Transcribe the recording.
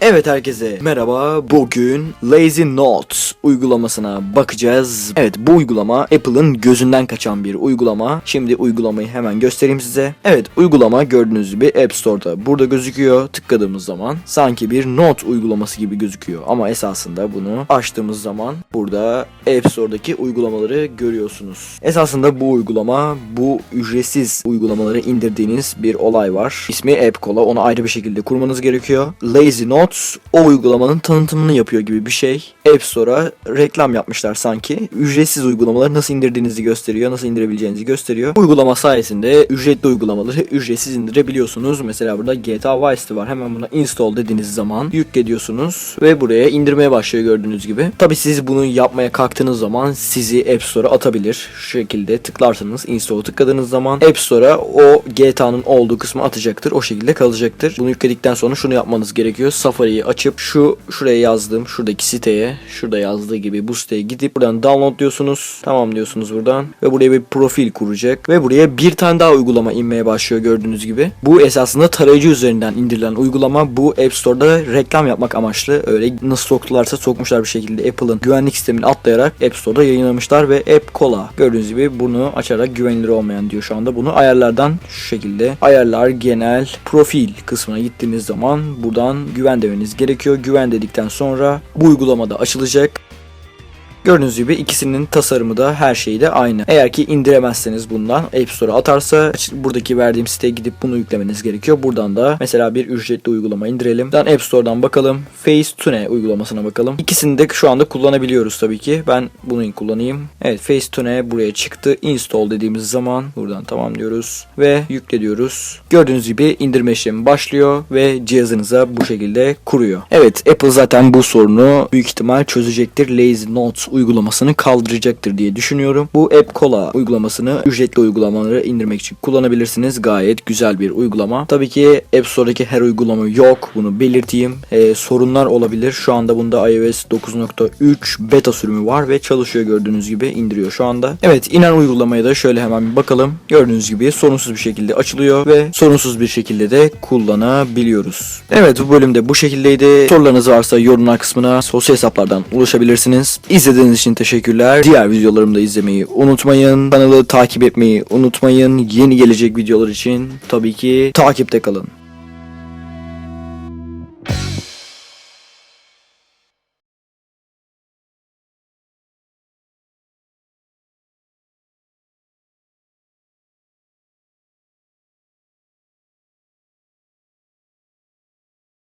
Evet herkese merhaba. Bugün Lazy Notes uygulamasına bakacağız. Evet bu uygulama Apple'ın gözünden kaçan bir uygulama. Şimdi uygulamayı hemen göstereyim size. Evet uygulama gördüğünüz gibi App Store'da burada gözüküyor. Tıkladığımız zaman sanki bir not uygulaması gibi gözüküyor. Ama esasında bunu açtığımız zaman burada App Store'daki uygulamaları görüyorsunuz. Esasında bu uygulama bu ücretsiz uygulamaları indirdiğiniz bir olay var. İsmi App Cola. Onu ayrı bir şekilde kurmanız gerekiyor. Lazy Notes o uygulamanın tanıtımını yapıyor gibi bir şey. App Store'a reklam yapmışlar sanki. Ücretsiz uygulamaları nasıl indirdiğinizi gösteriyor, nasıl indirebileceğinizi gösteriyor. Uygulama sayesinde ücretli uygulamaları ücretsiz indirebiliyorsunuz. Mesela burada GTA Vice var. Hemen buna install dediğiniz zaman yüklediyorsunuz ve buraya indirmeye başlıyor gördüğünüz gibi. Tabi siz bunu yapmaya kalktığınız zaman sizi App Store'a atabilir. Şu şekilde tıklarsanız install'u tıkladığınız zaman App Store'a o GTA'nın olduğu kısmı atacaktır. O şekilde kalacaktır. Bunu yükledikten sonra şunu yapmanız gerekiyor. Safari'yi açıp şu şuraya yazdığım şuradaki siteye şurada yazdığı gibi bu siteye gidip buradan download diyorsunuz. Tamam diyorsunuz buradan ve buraya bir profil kuracak ve buraya bir tane daha uygulama inmeye başlıyor gördüğünüz gibi. Bu esasında tarayıcı üzerinden indirilen uygulama. Bu App Store'da reklam yapmak amaçlı. Öyle nasıl soktularsa sokmuşlar bir şekilde Apple'ın güvenlik sistemini atlayarak App Store'da yayınlamışlar ve App Cola gördüğünüz gibi bunu açarak güvenilir olmayan diyor şu anda. Bunu ayarlardan şu şekilde ayarlar genel profil kısmına gittiğiniz zaman buradan güven demeniz gerekiyor. Güven dedikten sonra bu uygulamada açılacak. Gördüğünüz gibi ikisinin tasarımı da her şeyi de aynı. Eğer ki indiremezseniz bundan App Store'a atarsa buradaki verdiğim siteye gidip bunu yüklemeniz gerekiyor. Buradan da mesela bir ücretli uygulama indirelim. Buradan App Store'dan bakalım. Facetune uygulamasına bakalım. İkisini de şu anda kullanabiliyoruz tabii ki. Ben bunu kullanayım. Evet Facetune buraya çıktı. Install dediğimiz zaman buradan tamam diyoruz ve yükle diyoruz. Gördüğünüz gibi indirme işlemi başlıyor ve cihazınıza bu şekilde kuruyor. Evet Apple zaten bu sorunu büyük ihtimal çözecektir. Lazy Notes uygulamasını kaldıracaktır diye düşünüyorum. Bu App Cola uygulamasını ücretli uygulamaları indirmek için kullanabilirsiniz. Gayet güzel bir uygulama. Tabii ki App Store'daki her uygulama yok. Bunu belirteyim. Ee, sorunlar olabilir. Şu anda bunda iOS 9.3 beta sürümü var ve çalışıyor gördüğünüz gibi indiriyor şu anda. Evet inen uygulamaya da şöyle hemen bir bakalım. Gördüğünüz gibi sorunsuz bir şekilde açılıyor ve sorunsuz bir şekilde de kullanabiliyoruz. Evet bu bölümde bu şekildeydi. Sorularınız varsa yorumlar kısmına sosyal hesaplardan ulaşabilirsiniz. İzlediğiniz için teşekkürler. Diğer videolarımı da izlemeyi unutmayın. Kanalı takip etmeyi unutmayın. Yeni gelecek videolar için tabii ki takipte kalın.